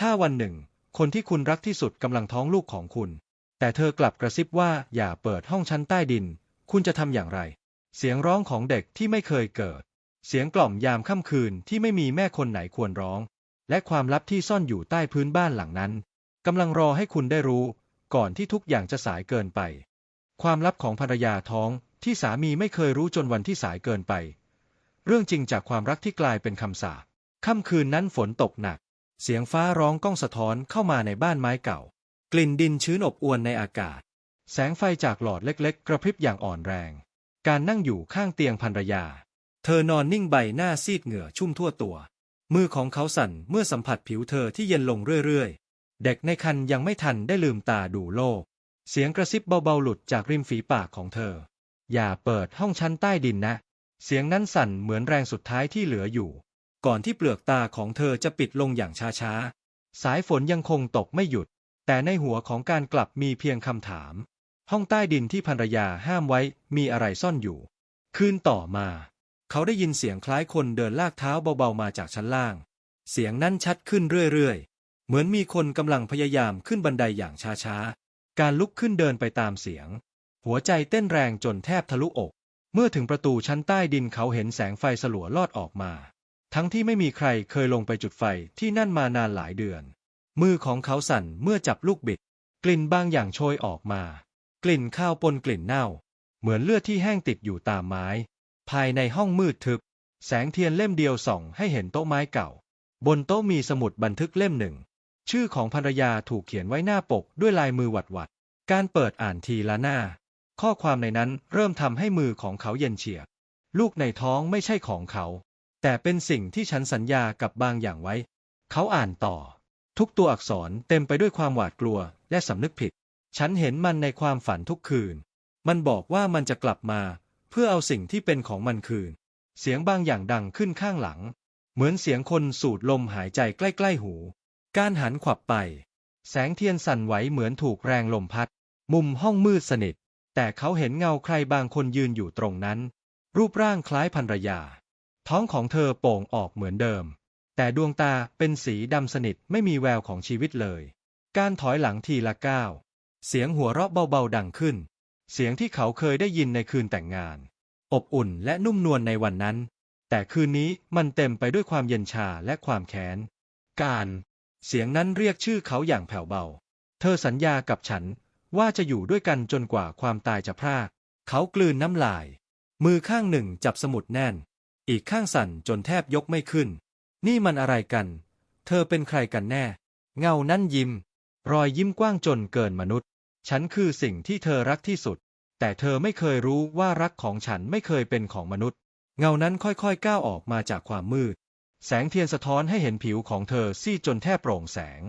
ถ้าวันหนึ่ง คนที่คุณรักที่สุดกำลังท้องลูกของคุณ แต่เธอกลับกระซิบว่าอย่าเปิดห้องชั้นใต้ดิน คุณจะทำอย่างไร เสียงร้องของเด็กที่ไม่เคยเกิด เสียงกล่อมยามค่ำคืนที่ไม่มีแม่คนไหนควรร้อง และความลับที่ซ่อนอยู่ใต้พื้นบ้านหลังนั้นกำลังรอให้คุณได้รู้ ก่อนที่ทุกอย่างจะสายเกินไป ความลับของภรรยาท้องที่สามีไม่เคยรู้จนวันที่สายเกินไป เรื่องจริงจากความรักที่กลายเป็นคำสาปค่ำคืนนั้นฝนตกหนัก เสียงฟ้าร้องก้องสะท้อนเข้ามาในบ้านไม้เก่า กลิ่นดินชื้นอบอวนในอากาศ แสงไฟจากหลอดเล็กๆ กระพริบอย่างอ่อนแรง การนั่งอยู่ข้างเตียงภรรยา เธอนอนนิ่งใบหน้าซีดเหงื่อชุ่มทั่วตัว มือของเขาสั่นเมื่อสัมผัสผิวเธอที่เย็นลงเรื่อยๆ เด็กในครรภ์ยังไม่ทันได้ลืมตาดูโลก เสียงกระซิบเบาๆหลุดจากริมฝีปากของเธอ อย่าเปิดห้องชั้นใต้ดินนะ เสียงนั้นสั่นเหมือนแรงสุดท้ายที่เหลืออยู่ ก่อนที่เปลือกตาของเธอจะปิดลงอย่างช้าๆ สายฝนยังคงตกไม่หยุด แต่ในหัวของการกลับมีเพียงคำถาม ห้องใต้ดินที่ภรรยาห้ามไว้มีอะไรซ่อนอยู่ คืนต่อมา เขาได้ยินเสียงคล้ายคนเดินลากเท้าเบาๆมาจากชั้นล่าง เสียงนั้นชัดขึ้นเรื่อยๆ เหมือนมีคนกำลังพยายามขึ้นบันไดอย่างช้าๆ การลุกขึ้นเดินไปตามเสียง หัวใจเต้นแรงจนแทบทะลุอก เมื่อถึงประตูชั้นใต้ดินเขาเห็นแสงไฟสลัวลอดออกมา ทั้งที่ไม่มีใครเคยลงไปจุดไฟที่นั่นมานานหลายเดือน มือของเขาสั่นเมื่อจับลูกบิด กลิ่นบางอย่างโชยออกมา กลิ่นข้าวปนกลิ่นเน่า เหมือนเลือดที่แห้งติดอยู่ตามไม้ ภายในห้องมืดทึบ แสงเทียนเล่มเดียวส่องให้เห็นโต๊ะไม้เก่า บนโต๊ะมีสมุดบันทึกเล่มหนึ่ง ชื่อของภรรยาถูกเขียนไว้หน้าปกด้วยลายมือหวัดหวัดๆการเปิดอ่านทีละหน้า ข้อความในนั้นเริ่มทำให้มือของเขาเย็นเฉียบลูกในท้องไม่ใช่ของเขา แต่เป็นสิ่งที่ฉันสัญญากับบางอย่างไว้ เขาอ่านต่อ ทุกตัวอักษรเต็มไปด้วยความหวาดกลัวและสำนึกผิด ฉันเห็นมันในความฝันทุกคืน มันบอกว่ามันจะกลับมา เพื่อเอาสิ่งที่เป็นของมันคืน เสียงบางอย่างดังขึ้นข้างหลัง เหมือนเสียงคนสูดลมหายใจใกล้ๆหู การหันขวับไป แสงเทียนสั่นไหวเหมือนถูกแรงลมพัด มุมห้องมืดสนิท แต่เขาเห็นเงาใครบางคนยืนอยู่ตรงนั้น รูปร่างคล้ายภรรยา ท้องของเธอโป่งออกเหมือนเดิม แต่ดวงตาเป็นสีดำสนิทไม่มีแววของชีวิตเลย การถอยหลังทีละก้าว เสียงหัวเราะเบาๆดังขึ้น เสียงที่เขาเคยได้ยินในคืนแต่งงาน อบอุ่นและนุ่มนวลในวันนั้น แต่คืนนี้มันเต็มไปด้วยความเย็นชาและความแค้น การ เสียงนั้นเรียกชื่อเขาอย่างแผ่วเบา เธอสัญญากับฉันว่าจะอยู่ด้วยกันจนกว่าความตายจะพราก เขากลืนน้ำลาย มือข้างหนึ่งจับสมุดแน่น อีกข้างสั่นจนแทบยกไม่ขึ้น นี่มันอะไรกัน เธอเป็นใครกันแน่ เงานั้นยิ้ม รอยยิ้มกว้างจนเกินมนุษย์ ฉันคือสิ่งที่เธอรักที่สุด แต่เธอไม่เคยรู้ว่ารักของฉันไม่เคยเป็นของมนุษย์ เงานั้นค่อยๆก้าวออกมาจากความมืด แสงเทียนสะท้อนให้เห็นผิวของเธอซีดจนแทบโปร่งแสง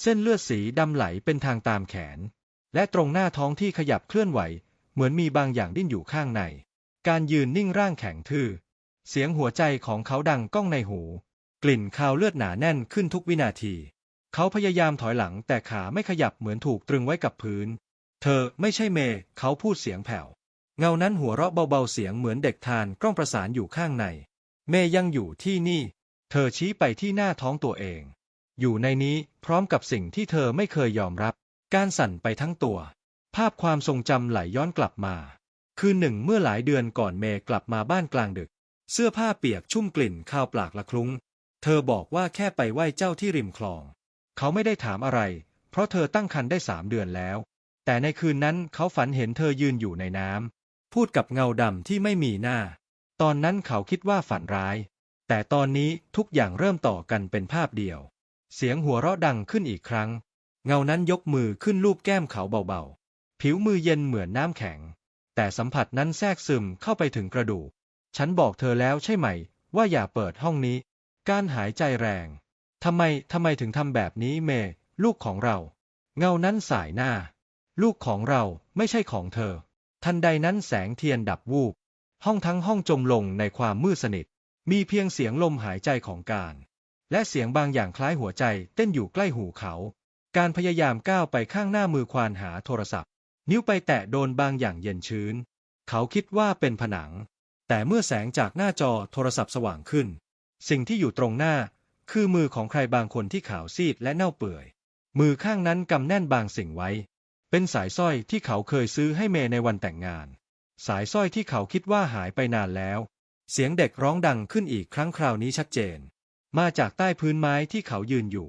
เส้นเลือดสีดำไหลเป็นทางตามแขน และตรงหน้าท้องที่ขยับเคลื่อนไหว เหมือนมีบางอย่างดิ้นอยู่ข้างใน การยืนนิ่งร่างแข็งทื่อ เสียงหัวใจของเขาดังก้องในหู กลิ่นคาวเลือดหนาแน่นขึ้นทุกวินาที เขาพยายามถอยหลังแต่ขาไม่ขยับเหมือนถูกตรึงไว้กับพื้น เธอไม่ใช่เมย์เขาพูดเสียงแผ่ว เงานั้นหัวเราะเบาๆเสียงเหมือนเด็กทานกล้องประสานอยู่ข้างใน เมย์ยังอยู่ที่นี่ เธอชี้ไปที่หน้าท้องตัวเอง อยู่ในนี้พร้อมกับสิ่งที่เธอไม่เคยยอมรับ การสั่นไปทั้งตัว ภาพความทรงจำไหลย้อนกลับมา คืนหนึ่งเมื่อหลายเดือนก่อนเมย์กลับมาบ้านกลางดึก เสื้อผ้าเปียกชุ่มกลิ่นข้าวปลากละคลุ้ง เธอบอกว่าแค่ไปไหว้เจ้าที่ริมคลอง เขาไม่ได้ถามอะไร เพราะเธอตั้งครรภ์ได้สามเดือนแล้ว แต่ในคืนนั้นเขาฝันเห็นเธอยืนอยู่ในน้ำพูดกับเงาดำที่ไม่มีหน้า ตอนนั้นเขาคิดว่าฝันร้าย แต่ตอนนี้ทุกอย่างเริ่มต่อกันเป็นภาพเดียว เสียงหัวเราะดังขึ้นอีกครั้ง เงานั้นยกมือขึ้นลูบแก้มเขาเบาๆ ผิวมือเย็นเหมือนน้ำแข็ง แต่สัมผัสนั้นแทรกซึมเข้าไปถึงกระดูก ฉันบอกเธอแล้วใช่ไหม ว่าอย่าเปิดห้องนี้ การหายใจแรง ทำไม ทำไมถึงทำแบบนี้เม ลูกของเรา เงานั้นสายหน้า ลูกของเราไม่ใช่ของเธอ ทันใดนั้นแสงเทียนดับวูบ ห้องทั้งห้องจมลงในความมืดสนิท มีเพียงเสียงลมหายใจของการ และเสียงบางอย่างคล้ายหัวใจเต้นอยู่ใกล้หูเขา การพยายามก้าวไปข้างหน้ามือควานหาโทรศัพท์ นิ้วไปแตะโดนบางอย่างเย็นชื้น เขาคิดว่าเป็นผนัง แต่เมื่อแสงจากหน้าจอโทรศัพท์สว่างขึ้น สิ่งที่อยู่ตรงหน้า คือมือของใครบางคนที่ขาวซีดและเน่าเปื่อย มือข้างนั้นกำแน่นบางสิ่งไว้ เป็นสายสร้อยที่เขาเคยซื้อให้เมย์ในวันแต่งงาน สายสร้อยที่เขาคิดว่าหายไปนานแล้ว เสียงเด็กร้องดังขึ้นอีกครั้งคราวนี้ชัดเจน มาจากใต้พื้นไม้ที่เขายืนอยู่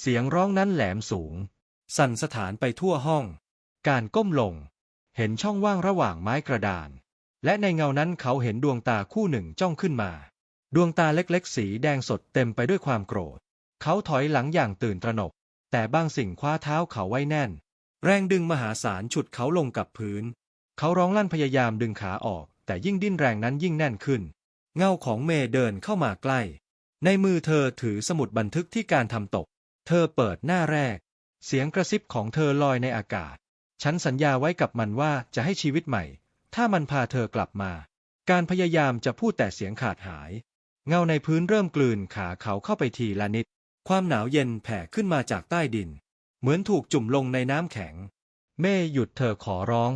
เสียงร้องนั้นแหลมสูง สั่นสถานไปทั่วห้อง การก้มลง เห็นช่องว่างระหว่างไม้กระดาน และในเงานั้นเขาเห็นดวงตาคู่หนึ่งจ้องขึ้นมา ดวงตาเล็กๆ สีแดงสดเต็มไปด้วยความโกรธ เขาถอยหลังอย่างตื่นตระหนก แต่บางสิ่งคว้าเท้าเขาไว้แน่น แรงดึงมหาศาลฉุดเขาลงกับพื้น เขาร้องลั่นพยายามดึงขาออก แต่ยิ่งดิ้นแรงนั้นยิ่งแน่นขึ้น เงาของเมย์เดินเข้ามาใกล้ ในมือเธอถือสมุดบันทึกที่การทำตก เธอเปิดหน้าแรก เสียงกระซิบของเธอลอยในอากาศ ฉันสัญญาไว้กับมันว่าจะให้ชีวิตใหม่ ถ้ามันพาเธอกลับมา การพยายามจะพูดแต่เสียงขาดหาย เงาในพื้นเริ่มกลืนขาเขาเข้าไปทีละนิด ความหนาวเย็นแผ่ขึ้นมาจากใต้ดิน เหมือนถูกจุ่มลงในน้ำแข็ง เม่หยุดเธอขอร้อง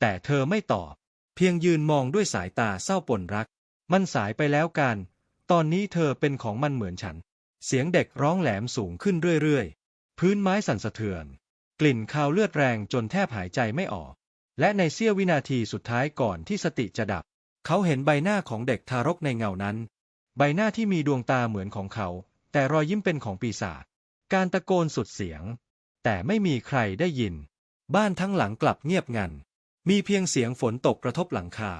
แต่เธอไม่ตอบ เพียงยืนมองด้วยสายตาเศร้าปนรัก มันสายไปแล้วกัน ตอนนี้เธอเป็นของมันเหมือนฉัน เสียงเด็กร้องแหลมสูงขึ้นเรื่อยๆ พื้นไม้สั่นสะเทือน กลิ่นคาวเลือดแรงจนแทบหายใจไม่ออก และในเสี้ยววินาทีสุดท้ายก่อนที่สติจะดับ เขาเห็นใบหน้าของเด็กทารกในเงานั้น ใบหน้าที่มีดวงตาเหมือนของเขา แต่รอยยิ้มเป็นของปีศาจการตะโกนสุดเสียง แต่ไม่มีใครได้ยิน บ้านทั้งหลังกลับเงียบงัน มีเพียงเสียงฝนตกกระทบหลังคา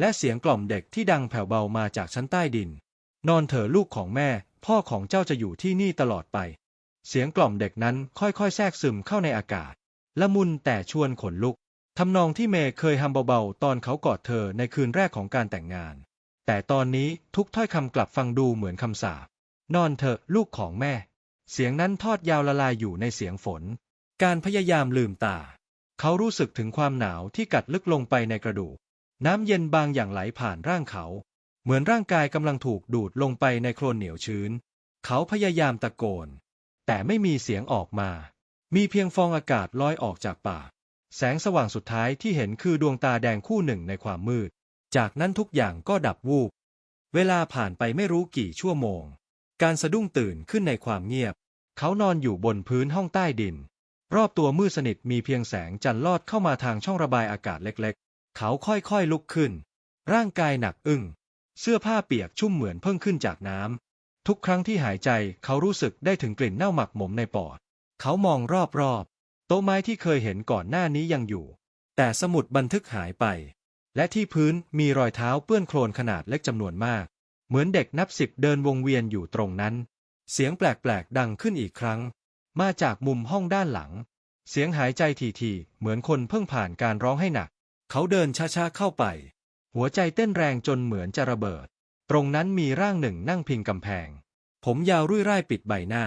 และเสียงกล่อมเด็กที่ดังแผ่วเบามาจากชั้นใต้ดิน นอนเถอะลูกของแม่ พ่อของเจ้าจะอยู่ที่นี่ตลอดไป เสียงกล่อมเด็กนั้นค่อยๆ แทรกซึมเข้าในอากาศ ละมุนแต่ชวนขนลุก ทำนองที่เมย์เคยทำเบาๆ ตอนเขากอดเธอในคืนแรกของการแต่งงาน แต่ตอนนี้ทุกถ้อยคำกลับฟังดูเหมือนคำสาป นอนเถอะลูกของแม่ เสียงนั้นทอดยาวละลายอยู่ในเสียงฝน การพยายามลืมตา เขารู้สึกถึงความหนาวที่กัดลึกลงไปในกระดูก น้ำเย็นบางอย่างไหลผ่านร่างเขา เหมือนร่างกายกำลังถูกดูดลงไปในโคลนเหนียวชื้น เขาพยายามตะโกน แต่ไม่มีเสียงออกมา มีเพียงฟองอากาศลอยออกจากปาก แสงสว่างสุดท้ายที่เห็นคือดวงตาแดงคู่หนึ่งในความมืด จากนั้นทุกอย่างก็ดับวูบ เวลาผ่านไปไม่รู้กี่ชั่วโมง การสะดุ้งตื่นขึ้นในความเงียบ เขานอนอยู่บนพื้นห้องใต้ดิน รอบตัวมืดสนิทมีเพียงแสงจันทร์ลอดเข้ามาทางช่องระบายอากาศเล็กๆ เขาค่อยๆลุกขึ้น ร่างกายหนักอึ้ง เสื้อผ้าเปียกชุ่มเหมือนเพิ่งขึ้นจากน้ำทุกครั้งที่หายใจเขารู้สึกได้ถึงกลิ่นเน่าหมักหมมในปอด เขามองรอบๆ ต๊ะไม้ที่เคยเห็นก่อนหน้านี้ยังอยู่ แต่สมุดบันทึกหายไป และที่พื้นมีรอยเท้าเปื้อนโคลนขนาดเล็กจำนวนมาก เหมือนเด็กนับสิบเดินวงเวียนอยู่ตรงนั้น เสียงแปลกๆดังขึ้นอีกครั้ง มาจากมุมห้องด้านหลัง เสียงหายใจทีๆเหมือนคนเพิ่งผ่านการร้องให้หนัก เขาเดินช้าๆเข้าไป หัวใจเต้นแรงจนเหมือนจะระเบิด ตรงนั้นมีร่างหนึ่งนั่งพิงกำแพง ผมยาวรุ่ยร่ายปิดใบหน้า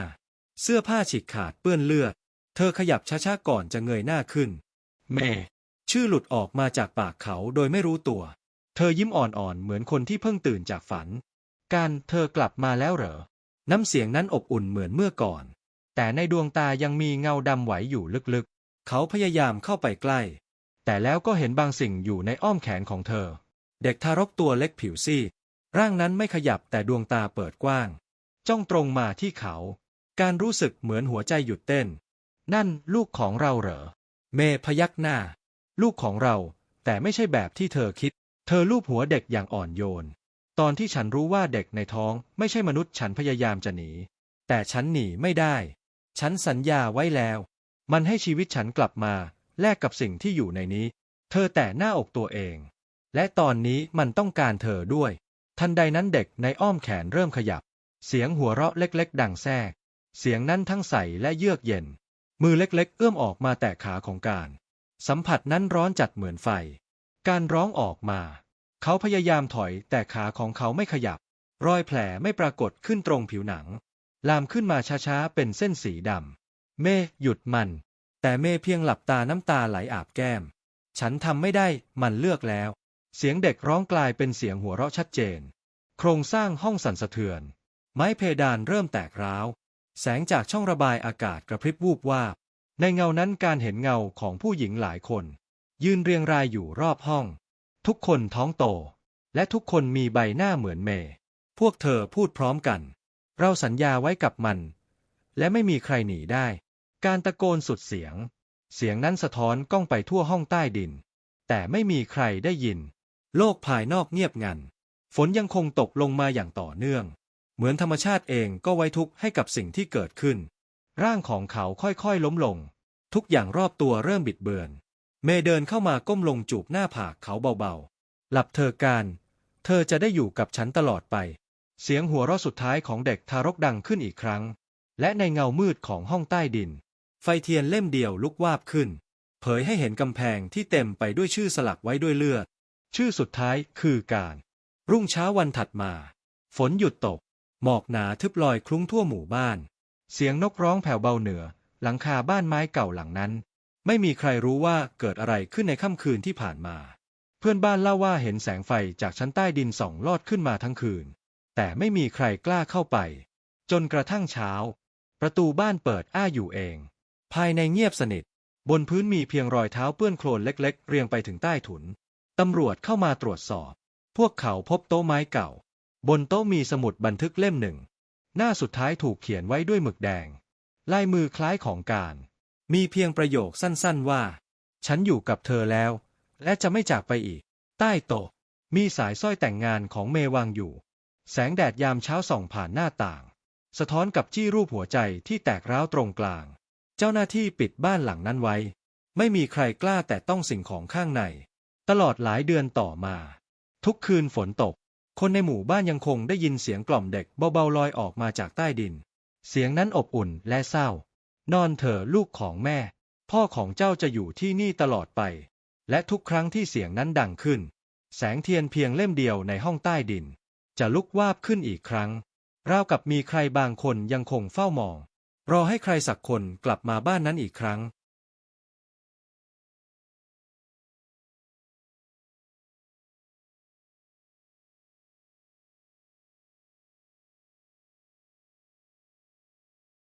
เสื้อผ้าฉีกขาดเปื้อนเลือด เธอขยับช้าๆก่อนจะเงยหน้าขึ้นเมย์ชื่อหลุดออกมาจากปากเขาโดยไม่รู้ตัว เธอยิ้มอ่อนๆ เหมือนคนที่เพิ่งตื่นจากฝัน การเธอกลับมาแล้วเหรอ น้ำเสียงนั้นอบอุ่นเหมือนเมื่อก่อน แต่ในดวงตายังมีเงาดำไหวอยู่ลึกๆ เขาพยายามเข้าไปใกล้ แต่แล้วก็เห็นบางสิ่งอยู่ในอ้อมแขนของเธอ เด็กทารกตัวเล็กผิวซีดร่างนั้นไม่ขยับแต่ดวงตาเปิดกว้าง จ้องตรงมาที่เขา การรู้สึกเหมือนหัวใจหยุดเต้น นั่นลูกของเราเหรอ เมย์พยักหน้า ลูกของเรา แต่ไม่ใช่แบบที่เธอคิด เธอลูบหัวเด็กอย่างอ่อนโยน ตอนที่ฉันรู้ว่าเด็กในท้องไม่ใช่มนุษย์ฉันพยายามจะหนี แต่ฉันหนีไม่ได้ ฉันสัญญาไว้แล้ว มันให้ชีวิตฉันกลับมา แลกกับสิ่งที่อยู่ในนี้ เธอแต่หน้าอกตัวเอง และตอนนี้มันต้องการเธอด้วย ทันใดนั้นเด็กในอ้อมแขนเริ่มขยับ เสียงหัวเราะเล็ก ๆ ดังแทรก เสียงนั้นทั้งใสและเยือกเย็น มือเล็กๆ เอื้อมออกมาแตะขาของการ สัมผัสนั้นร้อนจัดเหมือนไฟ การร้องออกมา เขาพยายามถอยแต่ขาของเขาไม่ขยับ รอยแผลไม่ปรากฏขึ้นตรงผิวหนัง ลามขึ้นมาช้าๆ เป็นเส้นสีดำ เมหยุดมัน แต่เมเพียงหลับตาน้ำตาไหลอาบแก้ม ฉันทำไม่ได้ มันเลือกแล้ว เสียงเด็กร้องกลายเป็นเสียงหัวเราะชัดเจน โครงสร้างห้องสั่นสะเทือน ไม้เพดานเริ่มแตกร้าว แสงจากช่องระบายอากาศกระพริบวูบวาบ ในเงานั้นการเห็นเงาของผู้หญิงหลายคน ยืนเรียงรายอยู่รอบห้อง ทุกคนท้องโต และทุกคนมีใบหน้าเหมือนเมย์พวกเธอพูดพร้อมกัน เราสัญญาไว้กับมัน และไม่มีใครหนีได้ การตะโกนสุดเสียง เสียงนั้นสะท้อนก้องไปทั่วห้องใต้ดิน แต่ไม่มีใครได้ยิน โลกภายนอกเงียบงัน ฝนยังคงตกลงมาอย่างต่อเนื่อง เหมือนธรรมชาติเองก็ไว้ทุกข์ให้กับสิ่งที่เกิดขึ้น ร่างของเขาค่อยๆล้มลง ทุกอย่างรอบตัวเริ่มบิดเบือน เมย์เดินเข้ามาก้มลงจูบหน้าผากเขาเบาๆ หลับเธอการ เธอจะได้อยู่กับฉันตลอดไป เสียงหัวเราะสุดท้ายของเด็กทารกดังขึ้นอีกครั้ง และในเงามืดของห้องใต้ดิน ไฟเทียนเล่มเดียวลุกวาบขึ้น เผยให้เห็นกำแพงที่เต็มไปด้วยชื่อสลักไว้ด้วยเลือด ชื่อสุดท้ายคือการ รุ่งเช้าวันถัดมา ฝนหยุดตก หมอกหนาทึบลอยคลุ้งทั่วหมู่บ้าน เสียงนกร้องแผ่วเบาเหนือ หลังคาบ้านไม้เก่าหลังนั้น ไม่มีใครรู้ว่าเกิดอะไรขึ้นในค่ำคืนที่ผ่านมา เพื่อนบ้านเล่าว่าเห็นแสงไฟจากชั้นใต้ดินส่องลอดขึ้นมาทั้งคืน แต่ไม่มีใครกล้าเข้าไป จนกระทั่งเช้า ประตูบ้านเปิดอ้าอยู่เอง ภายในเงียบสนิท บนพื้นมีเพียงรอยเท้าเปื้อนโคลนเล็ก ๆ เรียงไปถึงใต้ถุนตำรวจเข้ามาตรวจสอบ พวกเขาพบโต๊ะไม้เก่า บนโต๊ะมีสมุดบันทึกเล่มหนึ่ง หน้าสุดท้ายถูกเขียนไว้ด้วยหมึกแดง ลายมือคล้ายของการ มีเพียงประโยคสั้นๆว่า ฉันอยู่กับเธอแล้ว และจะไม่จากไปอีก ใต้โต๊ะมีสายสร้อยแต่งงานของเมวางอยู่ แสงแดดยามเช้าส่องผ่านหน้าต่าง สะท้อนกับจี้รูปหัวใจที่แตกร้าวตรงกลาง เจ้าหน้าที่ปิดบ้านหลังนั้นไว้ ไม่มีใครกล้าแต่ต้องสิ่งของข้างใน ตลอดหลายเดือนต่อมา ทุกคืนฝนตก คนในหมู่บ้านยังคงได้ยินเสียงกล่อมเด็กเบาๆลอยออกมาจากใต้ดิน เสียงนั้นอบอุ่นและเศร้า นอนเถอะลูกของแม่ พ่อของเจ้าจะอยู่ที่นี่ตลอดไป และทุกครั้งที่เสียงนั้นดังขึ้น แสงเทียนเพียงเล่มเดียวในห้องใต้ดิน จะลุกวาบขึ้นอีกครั้ง ราวกับมีใครบางคนยังคงเฝ้ามอง รอให้ใครสักคนกลับมาบ้านนั้นอีกครั้ง